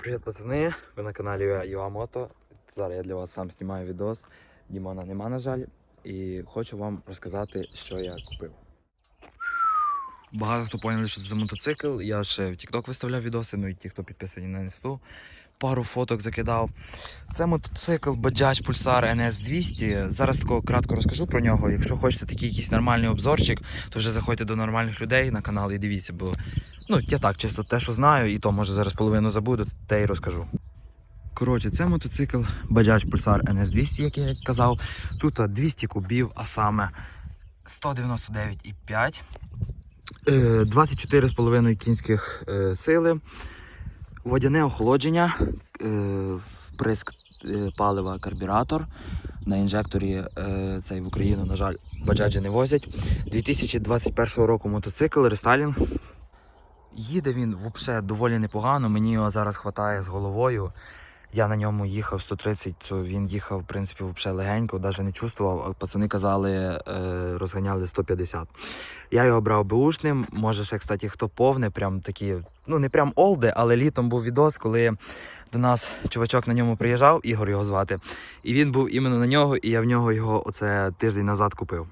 Привіт, пацани! Ви на каналі Юамото. Зараз я для вас сам знімаю відос. Дімона нема, на жаль. І хочу вам розказати, що я купив. Багато хто поняли, що це за мотоцикл. Я ще в TikTok виставляв відоси, ну і ті, хто підписані на інсту. Пару фоток закидав. Це мотоцикл Bajaj Pulsar NS200. Зараз такого кратко розкажу про нього. Якщо хочете такий якийсь нормальний обзорчик, то вже заходьте до нормальних людей на канал і дивіться, бо ну я так, чисто те, що знаю, і то може зараз половину забуду, те й розкажу. Коротше, це мотоцикл Bajaj Pulsar NS200, як я казав. Тут 200 кубів, а саме 199,5. Е, 24,5 кінських е, сили, водяне охолодження, е, вприск е, палива карбюратор. На інжекторі е, цей в Україну, на жаль, баджаджі не возять. 2021 року мотоцикл, рестайлінг. Їде він взагалі доволі непогано. Мені його зараз вистачає з головою. Я на ньому їхав 130, то він їхав, в принципі, взагалі легенько, навіть не чувствував. А Пацани казали, е, розганяли 150. Я його брав беушним. Може, ще, кстати, хто повне, прям такі, ну не прям олди, але літом був відос, коли до нас чувачок на ньому приїжджав, Ігор його звати. І він був іменно на нього, і я в нього його оце тиждень назад купив.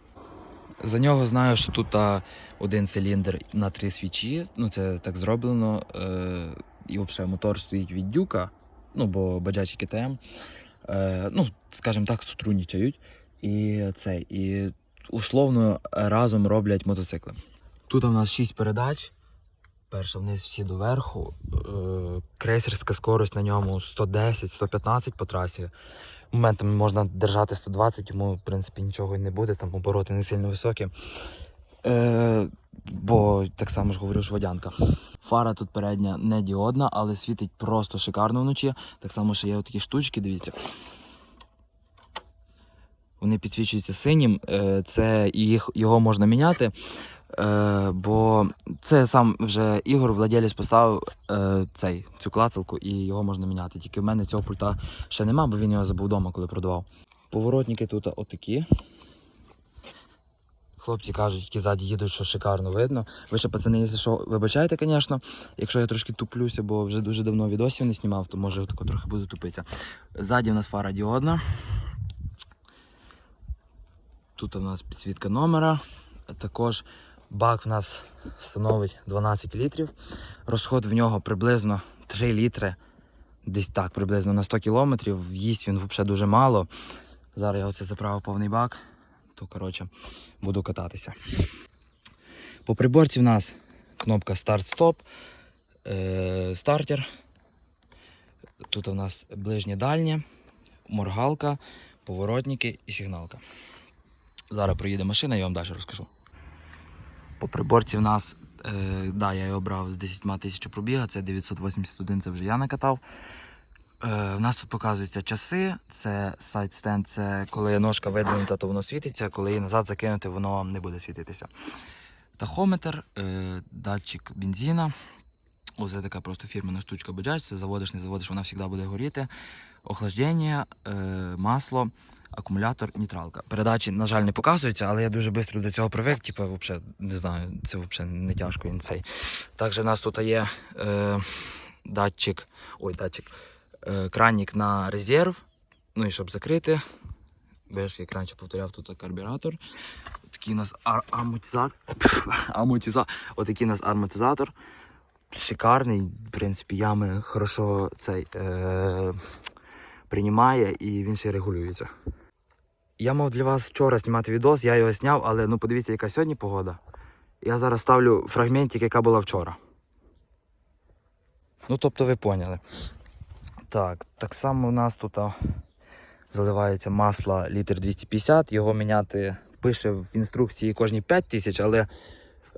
За нього знаю, що тут один циліндр на три свічі. Ну, це так зроблено. Е, і взагалі мотор стоїть від дюка, ну, бо баджачі КТМ. Е, ну, скажімо так, сотрудничають. І це, і условно разом роблять мотоцикли. Тут у нас 6 передач. Перша вниз всі доверху. Е, крейсерська скорость на ньому 110-115 по трасі. Моментами можна держати 120, йому в принципі нічого і не буде, там обороти не сильно високі. Е, бо так само ж говорю, ж водянка. Фара тут передня не діодна, але світить просто шикарно вночі. Так само, що є такі штучки, дивіться. Вони підсвічуються синім. Е, Це їх, його можна міняти. Е, бо це сам вже Ігор, владелець, поставив е, цей, цю клацалку і його можна міняти. Тільки в мене цього пульта ще нема, бо він його забув вдома, коли продавав. Поворотники тут отакі. Хлопці кажуть, які ззаді їдуть, що шикарно видно. Ви ще, пацани, якщо що, вибачайте, звісно. Якщо я трошки туплюся, бо вже дуже давно відосів не знімав, то може тако трохи буду тупитися. Ззаді в нас фара діодна. Тут у нас підсвітка номера. Також бак в нас становить 12 літрів. Розход в нього приблизно 3 літри. Десь так, приблизно на 100 кілометрів. Їсть він взагалі дуже мало. Зараз я оце заправив повний бак, то коротше буду кататися. По приборці в нас кнопка старт-стоп, е, стартер. Тут у нас ближнє дальнє, моргалка, поворотники і сигналка. Зараз приїде машина, я вам далі розкажу. По приборці в нас, е, да, я його брав з 10 тисяч пробіга, це 981, це вже я накатав. Е, в нас тут показуються часи, це сайт-стенд, це коли ножка видвинута, то воно світиться, коли її назад закинути, воно не буде світитися. Тахометр, е, датчик бензина. Ось така просто фірмена штучка Bajaj, це заводиш, не заводиш, вона завжди буде горіти. Охлаждення, е, масло, акумулятор, нейтралка. Передачі, на жаль, не показуються, але я дуже швидко до цього привик. Типу, вообще, не знаю, це взагалі не тяжко він цей. Також у нас тут є е, датчик, ой, датчик, е, кранік на резерв. Ну і щоб закрити. Бачиш, як раніше повторяв, тут карбюратор. Такий у нас ар- амортизатор. амортизатор. Отакий у нас амортизатор. Шикарний, в принципі, ями хорошо цей е, приймає і він ще регулюється. Я мав для вас вчора знімати відос, я його зняв, але ну подивіться, яка сьогодні погода. Я зараз ставлю фрагментик, яка була вчора. Ну, тобто ви поняли. Так, так само у нас тут заливається масло літр 250, його міняти пише в інструкції кожні 5 тисяч, але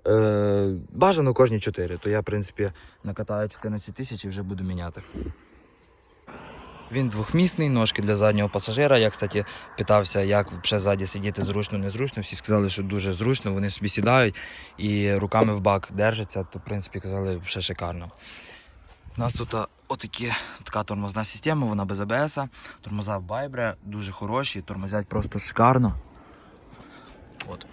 е, бажано кожні 4. То я, в принципі, накатаю 14 тисяч і вже буду міняти. Він двохмісний, ножки для заднього пасажира. Я, кстати, питався, як ще ззаді сидіти зручно, незручно. Всі сказали, що дуже зручно, вони собі сідають і руками в бак держаться, то в принципі казали, що шикарно. У нас тут отакі, така тормозна система, вона без АБС. Тормоза в Vibre, дуже хороші, тормозять просто шикарно. От.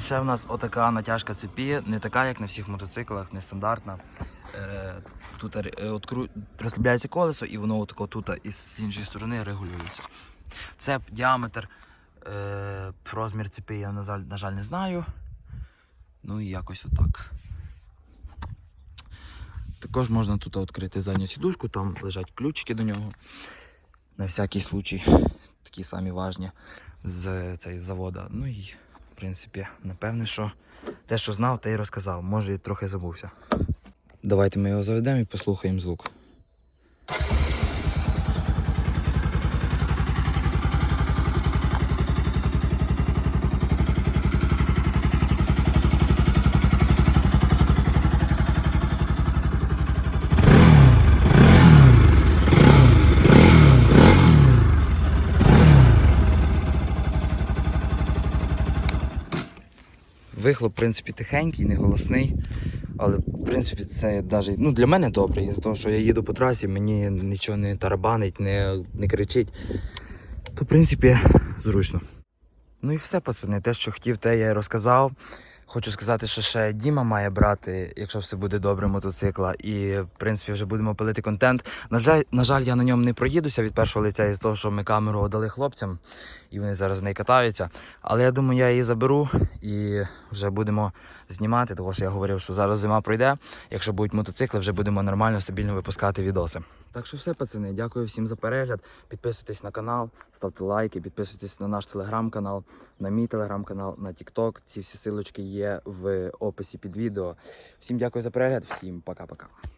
Ще в нас отака натяжка цепі, не така, як на всіх мотоциклах, не стандартна. Е, тут е, розслабляється колесо і воно отако тут і з іншої сторони регулюється. Цеп, діаметр, е, розмір цепи я, на жаль, не знаю. Ну і якось отак. Також можна тут відкрити задню сідушку, там лежать ключики до нього. На всякий случай. Такі самі важні з цей з завода. Ну і принципі, напевне, що те, що знав, те й розказав. Може і трохи забувся. Давайте ми його заведемо і послухаємо звук. Вихлоп, в принципі, тихенький, не голосний. Але в принципі це навіть ну, для мене добре, із того, що я їду по трасі, мені нічого не тарабанить, не, не кричить. То в принципі зручно. Ну і все, пацани, те, що хотів, те я й розказав. Хочу сказати, що ще Діма має брати, якщо все буде добре, мотоцикла. І в принципі вже будемо пилити контент. На жаль, на жаль, я на ньому не проїдуся від першого лиця із того, що ми камеру дали хлопцям, і вони зараз в неї катаються. Але я думаю, я її заберу і вже будемо знімати, тому що я говорив, що зараз зима пройде. Якщо будуть мотоцикли, вже будемо нормально, стабільно випускати відоси. Так що все, пацани, дякую всім за перегляд. Підписуйтесь на канал, ставте лайки, підписуйтесь на наш телеграм-канал, на мій телеграм-канал, на Тікток. Ці всі силочки є в описі під відео. Всім дякую за перегляд, всім пока-пока.